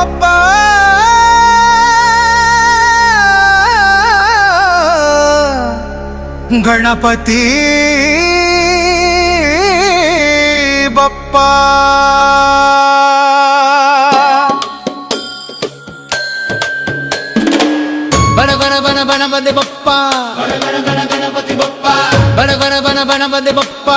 ಒಬ್ಬ ಗಣಪತಿ ಬಪ್ಪ. ಬಣ ಬಣ ಬಣ ಬಣಪತಿ ಬಪ್ಪ. ಬಣ ಬಣ ಬಣ ಬಣಪತಿ ಬಪ್ಪ. ಬಣ ಬಣ ಬಣ ಬಣಪತಿ ಬಪ್ಪ.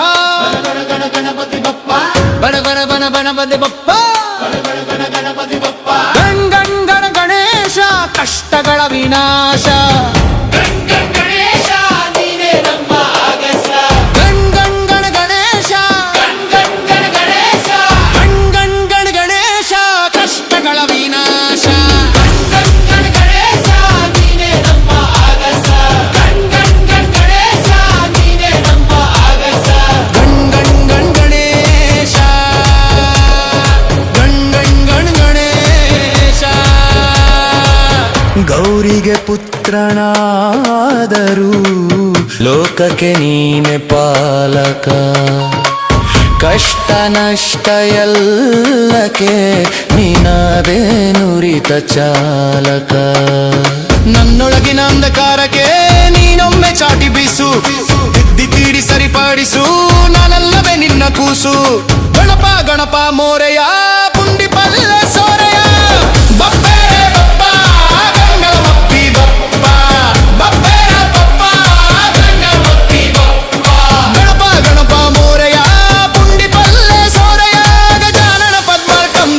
ಗೌರಿಗೆ ಪುತ್ರನಾದರೂ ಲೋಕಕ್ಕೆ ನೀನೆ ಪಾಲಕ. ಕಷ್ಟ ನಷ್ಟ ಎಲ್ಲಕ್ಕೆ ನೀನಾದೇ ನುರಿತ ಚಾಲಕ. ನನ್ನೊಳಗಿನ ಅಂಧಕಾರಕ್ಕೆ ನೀನೊಮ್ಮೆ ಚಾಟಿ ಬೀಸು. ತಿದ್ದಿ ತೀಡಿ ಸರಿಪಡಿಸು, ನಾನಲ್ಲವೇ ನಿನ್ನ ಕೂಸು. ಗಣಪ ಗಣಪ ಮೋರೆಯ ಪುಂಡಿ ಪಲ್ಲ ಸೋರೆಯ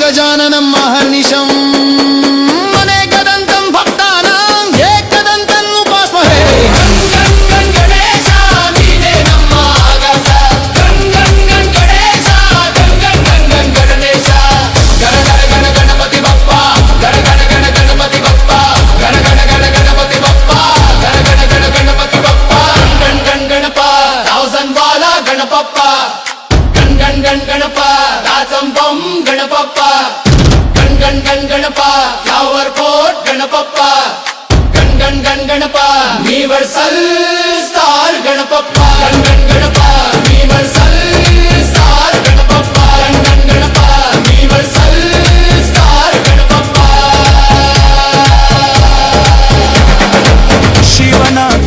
गजाननं महर्निशम् अनेकदन्तं भक्तानाम् एकदन्तम् उपास्महे Papa ಬಂ ಗಣಪಪ್ಪ. ಗಣ್ ಗಣ್ ಗಣ್ ಗಣಪ ಯಾವರ್ ಕೋಟ್ ಗಣಪಪ್ಪ. ಗಣ್ ಗಣ್ ಗಣ್ ಗಣಪ ನೀವರ್ ಸಲ್ ಸ್ಟಾರ್ ಗಣಪಪ್ಪ. ಗಣ್ ಗಣ್ ಗಣಪ ನೀವರ್ ಸಲ್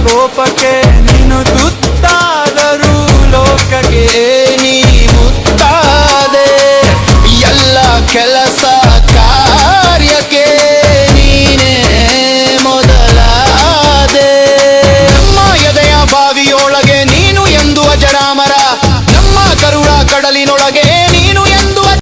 ಕೋಪಕ್ಕೆ ನೀನು ತುತ್ತಾದರೂ ಲೋಕಕ್ಕೆ